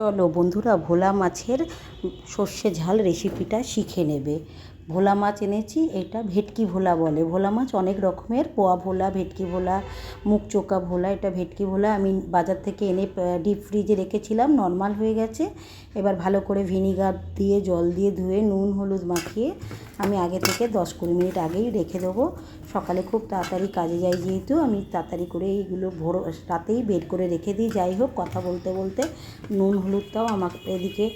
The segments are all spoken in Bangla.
চলো বন্ধুরা, ভোলা মাছের সর্ষে ঝাল রেসিপিটা শিখে নেবে। ভোলা মাছ এনেছি, এটা ভেটকি ভোলা বলে। ভোলা মাছ অনেক রকমের, পোয়া ভোলা, ভেটকি ভোলা মুখ চোকা ভোলা, এটা ভেটকি ভোলা। আমি বাজার থেকে এনে ডিপ ফ্রিজে রেখেছিলাম নর্মাল হয়ে গেছে। এবার ভালো করে ভিনিগার দিয়ে, জল দিয়ে ধুয়ে, নুন, হলুদ মাখিয়ে আমি আগে থেকে দশ কুড়ি মিনিট আগেই রেখে দেবো। সকালে খুব তাড়াতাড়ি কাজে যাই যেহেতু, আমি তাড়াতাড়ি করে এইগুলো ভোর রাতেই বের করে রেখে দিই। যাই হোক, কথা বলতে বলতে নুন হলুদটাও আমার এদিকে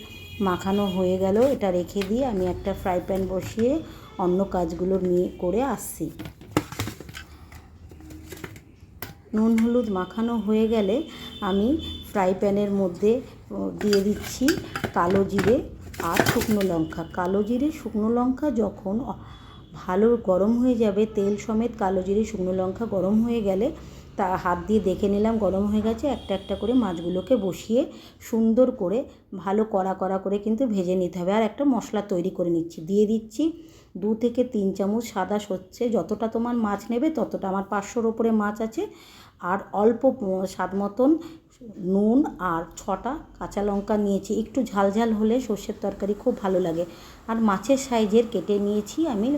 মাখানো হয়ে গেল। এটা রেখে দিয়ে আমি একটা ফ্রাই প্যান বসিয়ে অন্য কাজগুলো নিয়ে করে আসছি। নুন হলুদ মাখানো হয়ে গেলে আমি ফ্রাই প্যানের মধ্যে দিয়ে দিচ্ছি কালো জিরে। আর শুকনো লঙ্কা। কালো জিরে, শুকনো লঙ্কা যখন ভালো গরম হয়ে যাবে, তেল সমেত কালো জিরে, শুকনো লঙ্কা গরম হয়ে গেলে তা হাত দিয়ে দেখে নিলাম, গরম হয়ে গেছে। একটা একটা করে মাছগুলোকে বসিয়ে সুন্দর করে, ভালো কড়া কড়া করে কিন্তু ভেজে নিতে হবে। আর একটা মশলা তৈরি করে নিচ্ছি। দিয়ে দিচ্ছি দু থেকে তিন চামচ সাদা সচ্ছে যতটা তোমার মাছ নেবে ততটা। আমার পাঁচশোর ওপরে মাছ আছে। আর অল্প স্বাদ মতন নুন আর ছটা কাঁচা লঙ্কা নিয়েছি। একটু ঝাল ঝাল হলে সর্ষের তরকারি খুব ভালো লাগে। আর মাছের সাইজের কেটে নিয়েছি আমি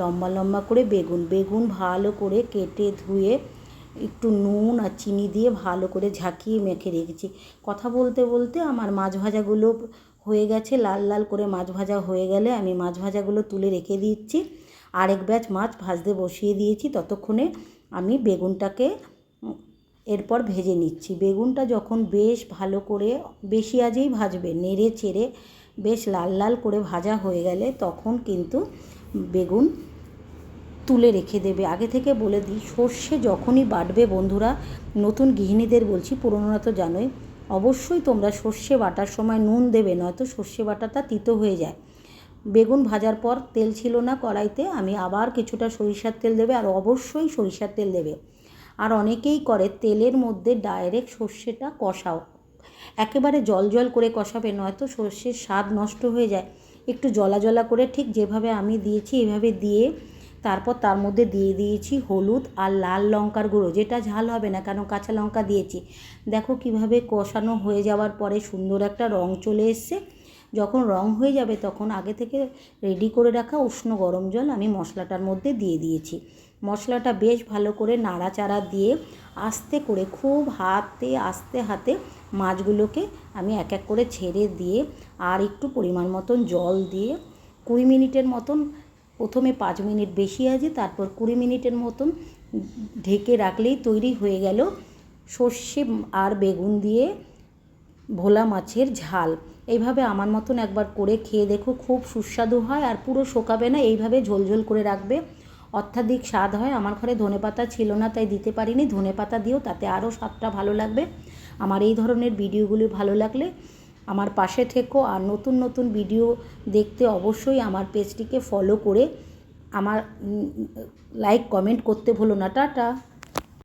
লম্বা লম্বা করে বেগুন। বেগুন ভালো করে কেটে ধুয়ে একটু নুন আর চিনি দিয়ে ভালো করে ঝাঁকিয়ে মেখে রেখেছি। কথা বলতে বলতে আমার মাছ ভাজাগুলো হয়ে গেছে। লাল লাল করে মাছ ভাজা হয়ে গেলে আমি মাছ ভাজাগুলো তুলে রেখে দিচ্ছি। আরেক ব্যাচ মাছ ভাজতে বসিয়ে দিয়েছি। ততক্ষণে আমি বেগুনটাকে এরপর ভেজে নিচ্ছি। বেগুনটা যখন বেশ ভালো করে, বেশি আজেই ভাজবে, নেড়ে চেড়ে বেশ লাল লাল করে ভাজা হয়ে গেলে তখন কিন্তু বেগুন তুলে রেখে দেবে। আগে থেকে বলে দিই, সর্ষে যখনই বাটবে বন্ধুরা, নতুন গৃহিণীদের বলছি পুরোনোরা তো জানোই, অবশ্যই তোমরা সর্ষে বাটার সময় নুন দেবে, নয়তো সর্ষে বাটাটা তিতো হয়ে যায়। বেগুন ভাজার পর তেল ছিল না কড়াইতে, আমি আবার কিছুটা সরিষার তেল দেবে, আর অবশ্যই সরিষার তেল দেবে। আর অনেকেই করে তেলের মধ্যে ডাইরেক্ট সর্ষেটা কষাও। একেবারে জল জল করে কষাবে, নয়তো সর্ষের স্বাদ নষ্ট হয়ে যায়। একটু জলা জলা করে ঠিক যেভাবে আমি দিয়েছি এভাবে দিয়ে তারপর তার মধ্যে দিয়ে দিয়েছি হলুদ আর লাল লঙ্কার গুঁড়ো। যেটা ঝাল হবে না, কেন কাঁচা লঙ্কা দিয়েছি। দেখো কীভাবে কষানো হয়ে যাওয়ার পরে সুন্দর একটা রং চলে এসছে। যখন রং হয়ে যাবে তখন আগে থেকে রেডি করে রাখা উষ্ণ গরম জল আমি মশলাটার মধ্যে দিয়ে দিয়েছি। মশলাটা বেশ ভালো করে নাড়াচাড়া দিয়ে আস্তে করে, খুব হাতে, আস্তে হাতে মাছগুলোকে আমি এক এক করে ছেড়ে দিয়ে আর একটু পরিমাণ মতন জল দিয়ে কুড়ি মিনিটের মতন, প্রথমে পাঁচ মিনিট বেশি আছে, তারপর কুড়ি মিনিটের মতন ঢেকে রাখলেই তৈরি হয়ে গেল সর্ষে আর বেগুন দিয়ে ভোলা মাছের ঝাল। এইভাবে আমার মতন একবার করে খেয়ে দেখো, খুব সুস্বাদু হয় আর পুরো শোকাবে না, এইভাবে ঝোলঝোল করে রাখবে। অত্যাধিক স্বাদ হয়। আমার ঘরে ধনে পাতা ছিল না, তাই দিতে পারিনি। ধনে পাতা দিও তাতে আরও স্বাদটা ভালো লাগবে। আমার এই ধরনের ভিডিওগুলি ভালো লাগলে আমার পাশে থেকো। আর নতুন নতুন ভিডিও দেখতে অবশ্যই আমার পেজটিকে ফলো করে আমার লাইক কমেন্ট করতে ভুলো না। টাটা।